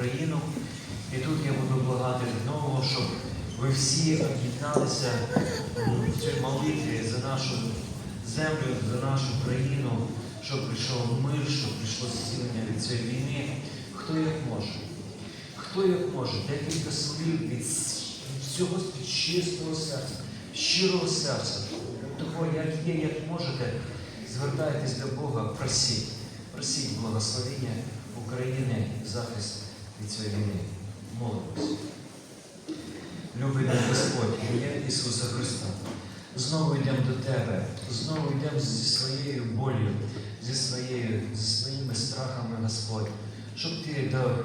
Україну. І тут я буду благати знову, щоб ви всі об'єдналися в цій молитві за нашу землю, за нашу країну, щоб прийшов мир, щоб прийшло зцілення від цієї війни. Хто як може? Хто як може? Декілька слів від всього чистого серця, щирого серця. Того, як є, як можете, звертайтесь до Бога, просіть, просіть благословення України, захист від цієї війни. Молимось. Любий наш Господь, ім'я Ісуса Христа. Знову йдемо до Тебе, знову йдемо зі своєю болью, зі, своєю, зі своїми страхами, Господь, щоб Ти дав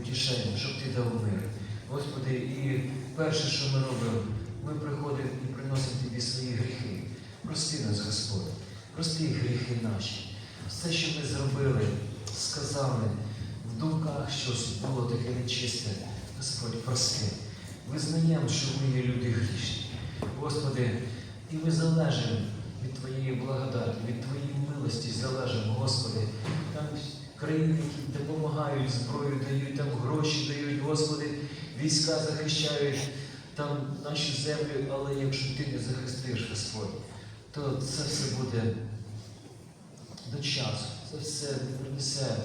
утішення, щоб Ти дав мир. Господи, і перше, що ми робимо, ми приходимо і приносимо Тобі свої гріхи. Прости нас, Господь, прости гріхи наші. Все, що ми зробили, сказали, думках щось було таке нечисте. Господь, прости. Визнаємо, що ми є люди грішні. Господи, і ми залежимо від Твоєї благодаті, від Твоєї милості залежимо, Господи. Там країни, які допомагають, зброю дають, там гроші дають, Господи, війська захищають, там наші землі, але якщо Ти не захистиш, Господь, то це все буде до часу. Це все принесе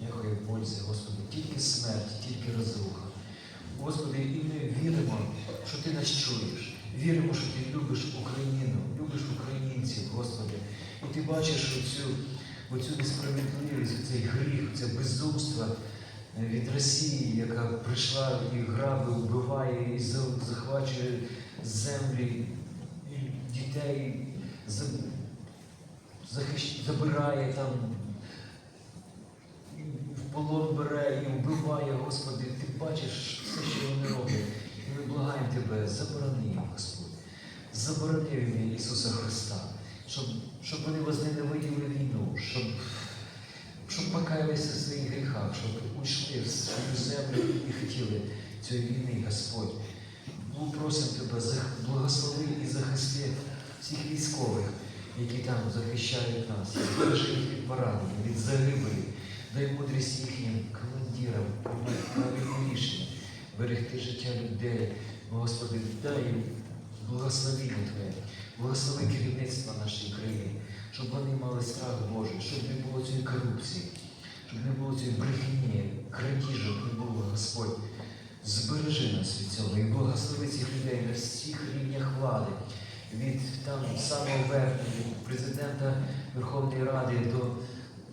ніякої пользи, Господи, тільки смерть, тільки розруха. Господи, і ми віримо, що Ти нас чуєш. Віримо, що Ти любиш Україну, любиш українців, Господи. І Ти бачиш оцю, оцю несправедливість, цей гріх, це безумство від Росії, яка прийшла і граби, вбиває, і захвачує землі, і дітей, за- забирає там, полон бере і вбиває, Господи, ти бачиш все, що вони роблять. І ми благаємо Тебе, заборони їм, Господь. Заборони ім'я Ісуса Христа, щоб, щоб вони возненавиділи війну, щоб, щоб покаялися в своїх гріхах, щоб уйшли в свою землю і хотіли цієї війни, Господь. Ми просимо Тебе, благослови і захисти всіх військових, які там захищають нас, від поранень, від загибелі, дай мудрість їхнім командирам, правильні рішення, берегти життя людей. Господи, дай їм благословіння Твоє, благослови керівництво нашої країни, щоб вони мали страх Божий, щоб не було цієї корупції, щоб не було цієї брехні, крадіжок не було, Господь. Збережи нас від цього і благослови цих людей на всіх рівнях влади, від там самого верхнього, від президента Верховної Ради до,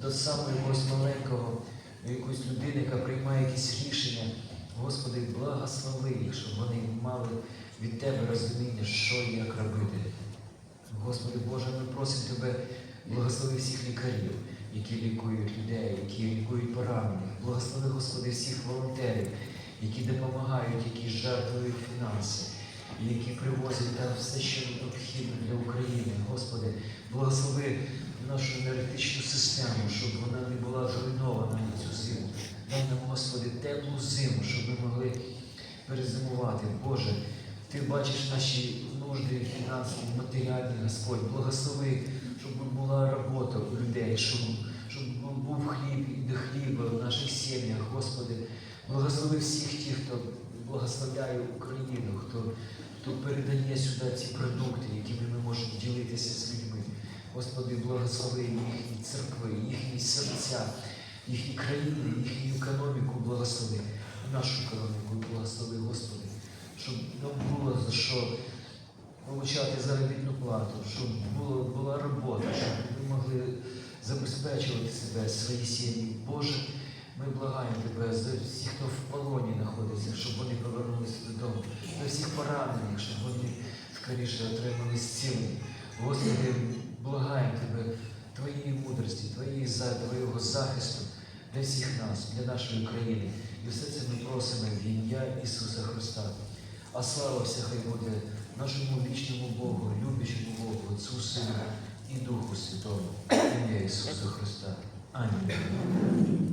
до самого якогось маленького, якоїсь людини, яка приймає якісь рішення. Господи, благослови їх, щоб вони мали від Тебе розуміння, що і як робити. Господи Боже, ми просимо Тебе, благослови всіх лікарів, які лікують людей, які лікують поранених. Благослови, Господи, всіх волонтерів, які допомагають, які жертвують фінанси, які привозять там все, що необхідно для України. Господи, благослови нашу енергетичну систему, щоб вона не була зруйнована на цю зиму. Дай нам, Господи, теплу зиму, щоб ми могли перезимувати. Боже, Ти бачиш наші нужди фінансові, матеріальні, Господь. Благослови, щоб була робота у людей, щоб, щоб був хліб і до хліба в наших сім'ях, Господи. Благослови всіх тих, хто благословляє Україну, хто, хто передає сюди ці продукти, якими ми можемо ділитися з людьми. Господи, благослови їхні церкви, їхні серця, їхні країни, їхню економіку благослови, нашу економіку благослови, Господи, щоб нам було за що получати заробітну плату, щоб було, була робота, щоб ми могли забезпечувати себе, свої сім'ї. Боже, ми благаємо Тебе за всіх, хто в полоні знаходиться, щоб вони повернулися додому, за всіх поранених, щоб вони скоріше отримали зцілення. Господи, благаємо Тебе Твоєї мудрості, Твоєї Твоєго захисту для всіх нас, для нашої країни. І все це ми просимо в ім'я Ісуса Христа. А слава вся хай буде нашому вічному Богу, любячому Богу, Отцу Сину і Духу Святому. Ім'я Ісуса Христа. Амінь.